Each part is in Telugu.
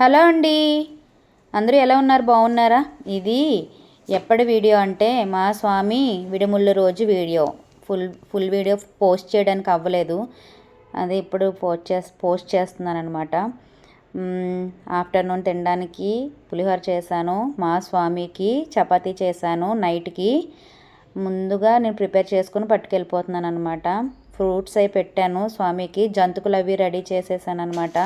హలో అండి. అందరూ ఎలా ఉన్నారు? బాగున్నారా? ఇది ఎప్పటి వీడియో అంటే మా స్వామి విడుముళ్ళ రోజు video. Full full video post చేయడానికి అవ్వలేదు. అది ఇప్పుడు పోస్ట్ చేస్ పోస్ట్ చేస్తున్నాను అనమాట ఆఫ్టర్నూన్ తినడానికి పులిహోర చేశాను మా స్వామికి చపాతీ చేశాను నైట్కి. ముందుగా నేను ప్రిపేర్ చేసుకుని పట్టుకెళ్ళిపోతున్నాను అనమాట ఫ్రూట్స్ అవి పెట్టాను స్వామికి జంతుకులు అవి రెడీ చేసేసాను అనమాట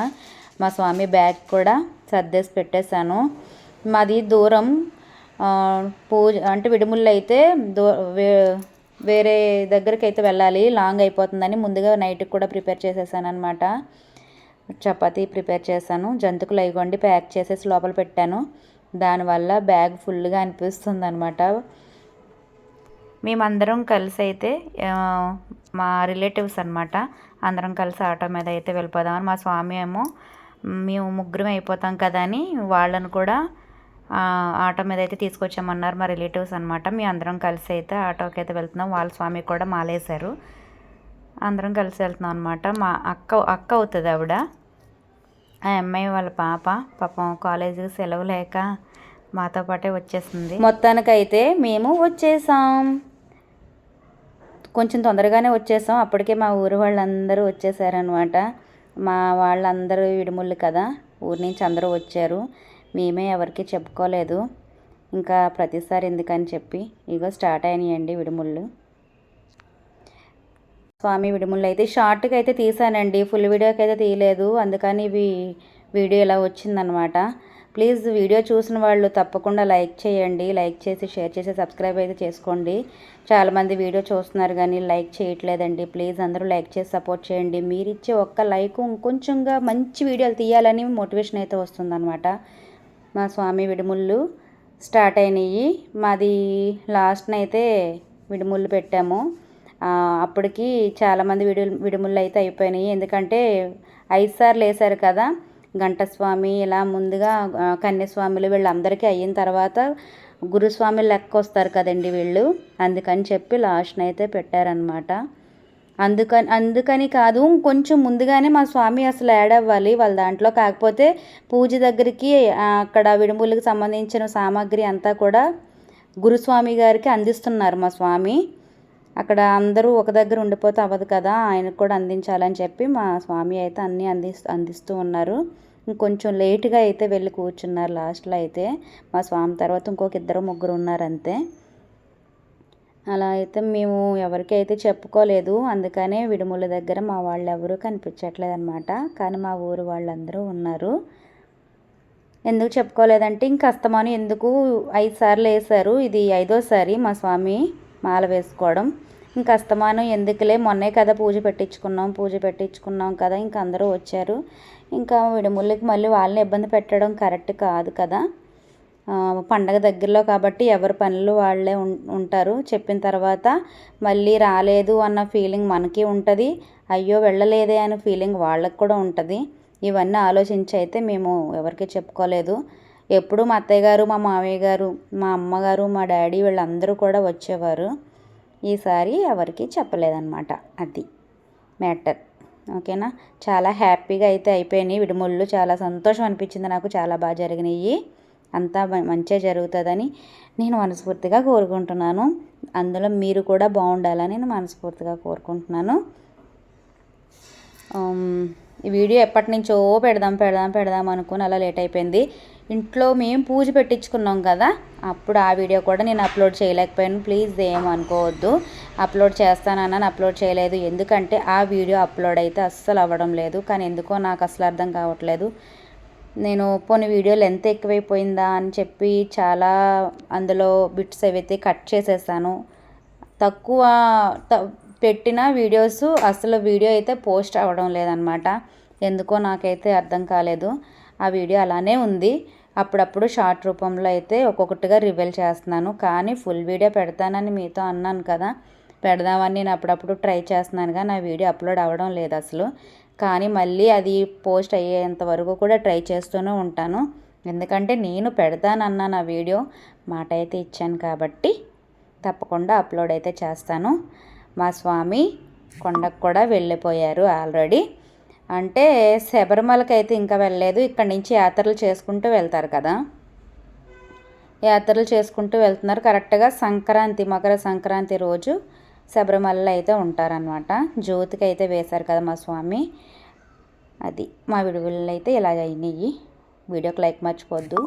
మా స్వామి బ్యాగ్ కూడా సర్దేసి పెట్టేశాను. మాది దూరం పూజ అంటే విడుముళ్ళు అయితే దూ వేరే దగ్గరికి అయితే వెళ్ళాలి లాంగ్ అయిపోతుందని ముందుగా నైట్కి కూడా ప్రిపేర్ చేసేసాను అనమాట చపాతీ ప్రిపేర్ చేశాను జంతుకులు అయిగొండి ప్యాక్ చేసేసి లోపల పెట్టాను. దానివల్ల బ్యాగ్ ఫుల్గా అనిపిస్తుంది అనమాట మేమందరం కలిసి అయితే మా రిలేటివ్స్ అనమాట అందరం కలిసి ఆటో మీద అయితే వెళ్ళిపోదామని మా స్వామి ఏమో మేము ముగ్గురం అయిపోతాం కదా అని వాళ్ళను కూడా ఆటో మీద అయితే తీసుకొచ్చామన్నారు మా రిలేటివ్స్ అనమాట మీ అందరం కలిసి అయితే ఆటోకి అయితే వెళ్తున్నాం. వాళ్ళ స్వామి కూడా మాలేశారు. అందరం కలిసి వెళ్తున్నాం అనమాట మా అక్క అక్క అవుతుంది ఆవిడ. ఆ అమ్మాయి వాళ్ళ పాప. పాపం కాలేజీకి సెలవు లేక మాతో పాటే వచ్చేసింది. మొత్తానికైతే మేము వచ్చేసాం. కొంచెం తొందరగానే వచ్చేసాం. అప్పటికే మా ఊరు వాళ్ళందరూ వచ్చేసారనమాట మా వాళ్ళందరూ విడుముళ్ళు కదా ఊరి నుంచి అందరూ వచ్చారు. మేమే ఎవరికి చెప్పుకోలేదు. ఇంకా ప్రతిసారి ఎందుకని చెప్పి ఇగో స్టార్ట్ అయినాయండి విడుముళ్ళు. స్వామి విడుముళ్ళు అయితే షార్ట్కి అయితే తీసానండి ఫుల్ వీడియోకి అయితే తీయలేదు. అందుకని ఇవి వీడియో ఇలా వచ్చిందనమాట. ప్లీజ్ వీడియో చూసిన వాళ్ళు తప్పకుండా లైక్ చేయండి లైక్ చేసి షేర్ చేసి సబ్స్క్రైబ్ అయితే చేసుకోండి. చాలామంది వీడియో చూస్తున్నారు కానీ లైక్ చేయట్లేదండి. ప్లీజ్ అందరూ లైక్ చేసి సపోర్ట్ చేయండి. మీరు ఇచ్చే ఒక్క లైక్ ఇంకొంచెంగా మంచి వీడియోలు తీయాలని మోటివేషన్ అయితే వస్తుందన్నమాట. మా స్వామి విడుముళ్ళు స్టార్ట్ అయినాయి. మాది లాస్ట్నైతే విడుముళ్ళు పెట్టాము. అప్పటికి చాలామంది విడు విడుముళ్ళు అయితే అయిపోయినాయి. ఎందుకంటే ఐదు సార్లు వేసారు కదా. ఘంటస్వామి ఇలా ముందుగా కన్యస్వాములు వీళ్ళందరికీ అయిన తర్వాత గురుస్వామి లెక్క వస్తారు కదండి వీళ్ళు. అందుకని చెప్పి లాస్ట్ని అయితే పెట్టారనమాట అందుకని అందుకని కాదు కొంచెం ముందుగానే మా స్వామి అసలు యాడ్ అవ్వాలి వాళ్ళ దాంట్లో. కాకపోతే పూజ దగ్గరికి అక్కడ విడుములకు సంబంధించిన సామాగ్రి అంతా కూడా గురుస్వామి గారికి అందిస్తున్నారు మా స్వామి. అక్కడ అందరూ ఒక దగ్గర ఉండిపోతే అవ్వదు కదా ఆయనకు కూడా అందించాలని చెప్పి మా స్వామి అయితే అన్నీ అంది అందిస్తూ ఉన్నారు. ఇంకొంచెం లేట్గా అయితే వెళ్ళి కూర్చున్నారు లాస్ట్లో అయితే. మా స్వామి తర్వాత ఇంకొక ఇద్దరు ముగ్గురు ఉన్నారు అంతే. అలా అయితే మేము ఎవరికి అయితే చెప్పుకోలేదు. అందుకనే విడుముల దగ్గర మా వాళ్ళు ఎవరూ కనిపించట్లేదు అనమాట కానీ మా ఊరు వాళ్ళందరూ ఉన్నారు. ఎందుకు చెప్పుకోలేదంటే ఇంక అస్తమాను ఎందుకు ఐదు సార్లు వేశారు. ఇది ఐదోసారి మా స్వామి. మాల వేసుకోవడం. ఇంకా అస్తమానం ఎందుకులే? మొన్నే కదా పూజ పెట్టించుకున్నాం పూజ పెట్టించుకున్నాం కదా ఇంక అందరూ వచ్చారు. ఇంకా విడుముళ్ళకి మళ్ళీ వాళ్ళని ఇబ్బంది పెట్టడం కరెక్ట్ కాదు కదా. పండగ దగ్గరలో కాబట్టి ఎవరి పనులు వాళ్ళే ఉంటారు. చెప్పిన తర్వాత మళ్ళీ రాలేదు అన్న ఫీలింగ్ మనకి ఉంటుంది. అయ్యో వెళ్ళలేదే అనే ఫీలింగ్ వాళ్ళకి కూడా ఉంటుంది. ఇవన్నీ ఆలోచించి అయితే మేము ఎవరికి చెప్పుకోలేదు. ఎప్పుడు మా అత్తయ్య గారు మా మామయ్య గారు మా అమ్మగారు మా డాడీ వీళ్ళందరూ కూడా వచ్చేవారు. ఈసారి ఎవరికి చెప్పలేదన్నమాట అది మ్యాటర్. ఓకేనా? చాలా హ్యాపీగా అయితే అయిపోయినాయి. విడుముళ్ళు చాలా సంతోషం అనిపించింది నాకు. చాలా బాగా జరిగినాయి. అంతా మంచిగా జరుగుతుందని నేను మనస్ఫూర్తిగా కోరుకుంటున్నాను. అందులో మీరు కూడా బాగుండాలని నేను మనస్ఫూర్తిగా కోరుకుంటున్నాను. ఈ వీడియో ఎప్పటి నుంచో పెడదాం పెడదాం పెడదాం అనుకుని అలా లేట్ అయిపోయింది. ఇంట్లో మేము పూజ పెట్టించుకున్నాం కదా అప్పుడు ఆ వీడియో కూడా నేను అప్లోడ్ చేయలేకపోయాను. ప్లీజ్ ఏం అనుకోవద్దు. అప్లోడ్ చేస్తానని అప్లోడ్ చేయలేదు. ఎందుకంటే ఆ వీడియో అప్లోడ్ అయితే అస్సలు అవ్వడం లేదు. కానీ ఎందుకో నాకు అసలు అర్థం కావట్లేదు. నేను పోనీ వీడియో లెంత్ ఎక్కువైపోయిందా అని చెప్పి చాలా అందులో బిట్స్ ఏవైతే కట్ చేసేసాను తక్కువ పెట్టిన వీడియోస్ అసలు వీడియో అయితే పోస్ట్ అవ్వడం లేదనమాట ఎందుకో నాకైతే అర్థం కాలేదు. ఆ వీడియో అలానే ఉంది. అప్పుడప్పుడు షార్ట్ రూపంలో అయితే ఒక్కొక్కటిగా రివీల్ చేస్తున్నాను. కానీ ఫుల్ వీడియో పెడతానని మీతో అన్నాను కదా. పెడదామని నేను అప్పుడప్పుడు ట్రై చేస్తున్నాను కానీ నా వీడియో అప్లోడ్ అవ్వడం లేదు అసలు. కానీ మళ్ళీ అది పోస్ట్ అయ్యేంత వరకు కూడా ట్రై చేస్తూనే ఉంటాను. ఎందుకంటే నేను పెడతానన్నా నా వీడియో మాట అయితే ఇచ్చాను కాబట్టి తప్పకుండా అప్లోడ్ అయితే చేస్తాను. మా స్వామి కొండకు కూడా వెళ్ళిపోయారు ఆల్రెడీ. అంటే శబరిమలకి అయితే ఇంకా వెళ్ళలేదు. ఇక్కడ నుంచి యాత్రలు చేసుకుంటూ వెళ్తారు కదా. యాత్రలు చేసుకుంటూ వెళ్తున్నారు. కరెక్ట్గా సంక్రాంతి మకర సంక్రాంతి రోజు శబరిమలలో అయితే ఉంటారనమాట జ్యోతికి అయితే వేశారు కదా మా స్వామి. అది మా విడుదలలో అయితే ఇలా అయినాయి. వీడియోకి లైక్ మర్చిపోద్దు.